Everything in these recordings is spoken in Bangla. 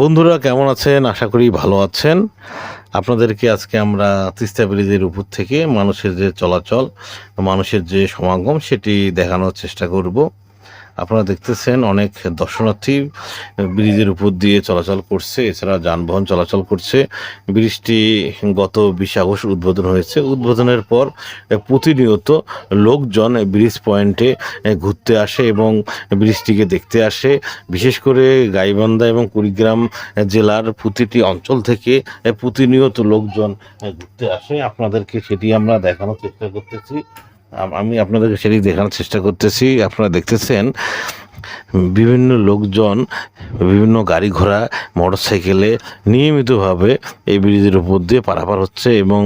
বন্ধুরা, কেমন আছেন? আশা করি ভালো আছেন। আপনাদেরকে আজকে আমরা তিস্তা ব্রিজের উপর থেকে মানুষের যে চলাচল, মানুষের যে সমাগম, সেটি দেখানোর চেষ্টা করব। আপনারা দেখতেছেন অনেক দর্শনার্থী ব্রিজের উপর দিয়ে চলাচল করছে, এছাড়া যানবাহন চলাচল করছে। ব্রিজটি গত বিশ আগস্ট উদ্বোধন হয়েছে। উদ্বোধনের পর প্রতিনিয়ত লোকজন ব্রিজ পয়েন্টে ঘুরতে আসে এবং ব্রিজটিকে দেখতে আসে। বিশেষ করে গাইবান্ধা এবং কুড়িগ্রাম জেলার প্রতিটি অঞ্চল থেকে প্রতিনিয়ত লোকজন ঘুরতে আসে। আপনাদেরকে সেটি আমরা দেখানোর চেষ্টা করতেছি। আম- আপনাদেরকে সেটি দেখানোর চেষ্টা করতেছি। আপনারা দেখতেছেন বিভিন্ন লোকজন বিভিন্ন গাড়ি ঘোড়া, মোটরসাইকেলে নিয়মিতভাবে এই ব্রিজের উপর দিয়ে পারাপার হচ্ছে এবং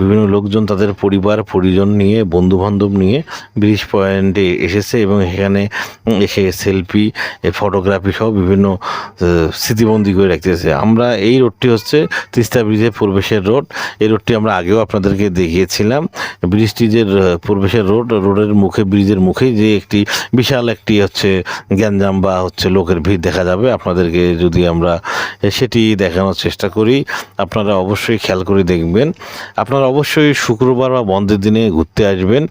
বিভিন্ন লোকজন তাদের পরিবার, পরিজন নিয়ে বন্ধু বান্ধব নিয়ে ব্রিজ পয়েন্টে এসেছে এবং এখানে এসে সেলফি ফটোগ্রাফি সহ বিভিন্ন স্মৃতিবন্দি করে রাখতেছে আমরা এই রোডটি হচ্ছে তিস্তা ব্রিজের প্রবেশের রোড। এই রোডটি আমরা আগেও আপনাদেরকে দেখিয়েছিলাম। ব্রিজটি যে প্রবেশের রোড, রোডের মুখে, ব্রিজের মুখেই যে একটি বিশাল একটি হচ্ছে গ্যাঞ্জাম বা হচ্ছে লোকের ভিড় দেখা যাবে, আপনাদেরকে যদি আমরা সেটি দেখানোর চেষ্টা করি, আপনারা অবশ্যই খেয়াল করে দেখবেন। আপনারা অবশ্যই শুক্রবার বা বন্ধের দিনে ঘুরতে আসবেন।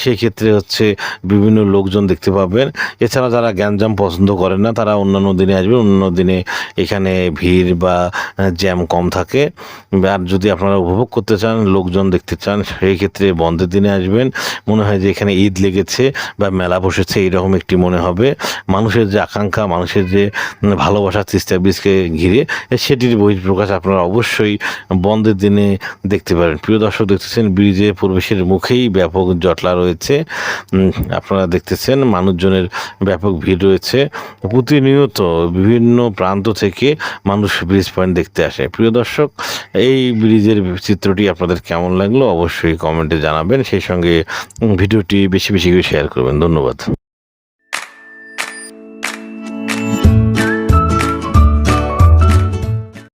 সেক্ষেত্রে হচ্ছে বিভিন্ন লোকজন দেখতে পাবেন। এছাড়া যারা গ্যাঞ্জাম পছন্দ করেন না, তারা অন্যান্য দিনে আসবেন। অন্যান্য দিনে এখানে ভিড় বা জ্যাম কম থাকে। আর যদি আপনারা উপভোগ করতে চান, লোকজন দেখতে চান সেই ক্ষেত্রে বন্ধের দিনে আসবেন। মনে হয় যে এখানে ঈদ লেগেছে বা মেলা বসেছে, এইরকম একটি মনে হবে। মানুষের যে আকাঙ্ক্ষা, মানুষের যে উম, ভালোবাসা তিস্তা ব্রিজকে ঘিরে সেটির বহিঃপ্রকাশ আপনারা অবশ্যই বন্ধের দিনে দেখতে পারেন। প্রিয় দর্শক দেখতেছেন ব্রিজে প্রবেশের মুখেই ব্যাপক জটলা রয়েছে। আপনারা দেখতেছেন মানুষজনের ব্যাপক ভিড় রয়েছে। প্রতিনিয়ত বিভিন্ন প্রান্ত থেকে মানুষ ব্রিজ পয়েন্ট দেখতে আসে। প্রিয় দর্শক এই ব্রিজের চিত্রটি আপনাদের কেমন লাগল অবশ্যই কমেন্টে জানাবেন। সেই সঙ্গে ভিডিওটি বেশি বেশি করে শেয়ার করবেন। ধন্যবাদ।